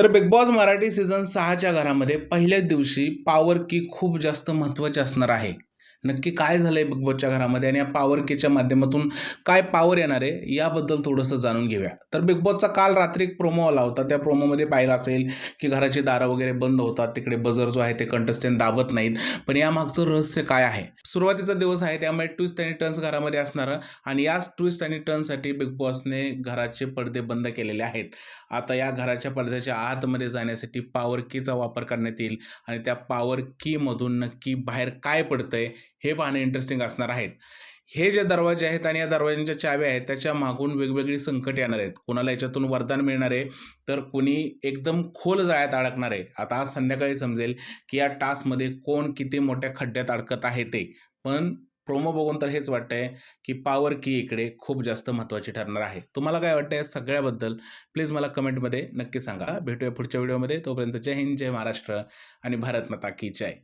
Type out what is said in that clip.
तर big boss Marathi season सहाच्या घरामध्ये पहिल्याच दिवशी पॉवर की खूप जास्त महत्त्वाची असणार आहे. नक्की काय झालं आहे बिग बॉसच्या घरामध्ये आणि या पॉवर केच्या माध्यमातून काय पॉवर येणार आहे याबद्दल थोडंसं जाणून घेऊया. तर बिग बॉसचा काल रात्री एक प्रोमो आला होता. त्या प्रोमोमध्ये पाहिलं असेल की घराची दारं वगैरे बंद होतात. तिकडे बजर जो आहे ते कंटेस्टंट दाबत नाहीत. पण यामागचं रहस्य काय आहे? सुरुवातीचा दिवस आहे त्यामुळे ट्विस्ट आणि टर्न्स घरामध्ये असणारं आणि याच ट्विस्ट आणि टर्नसाठी बिग बॉसने घराचे पडदे बंद केलेले आहेत. आता या घराच्या पडद्याच्या आतमध्ये जाण्यासाठी पॉवर कीचा वापर करण्यात येईल आणि त्या पॉवर कीमधून नक्की बाहेर काय पडतंय हे पाहणं इंटरेस्टिंग असणार आहेत. हे जे दरवाजे आहेत आणि या दरवाज्यांच्या चाव्या आहेत त्याच्या मागून वेगवेगळी संकट येणार आहेत. कोणाला याच्यातून वरदान मिळणार आहे तर कुणी एकदम खोल जाळ्यात अडकणार आहे. आता आज संध्याकाळी समजेल की या टास्कमध्ये कोण किती मोठ्या खड्ड्यात अडकत आहे ते. पण प्रोमो बघून तर हेच वाटतंय की पॉवर की इकडे खूप जास्त महत्त्वाची ठरणार आहे. तुम्हाला काय वाटतं या सगळ्याबद्दल? प्लीज मला कमेंटमध्ये नक्की सांगा. भेटूया पुढच्या व्हिडिओमध्ये तोपर्यंत जय हिंद जय महाराष्ट्र आणि भारत माता की जय.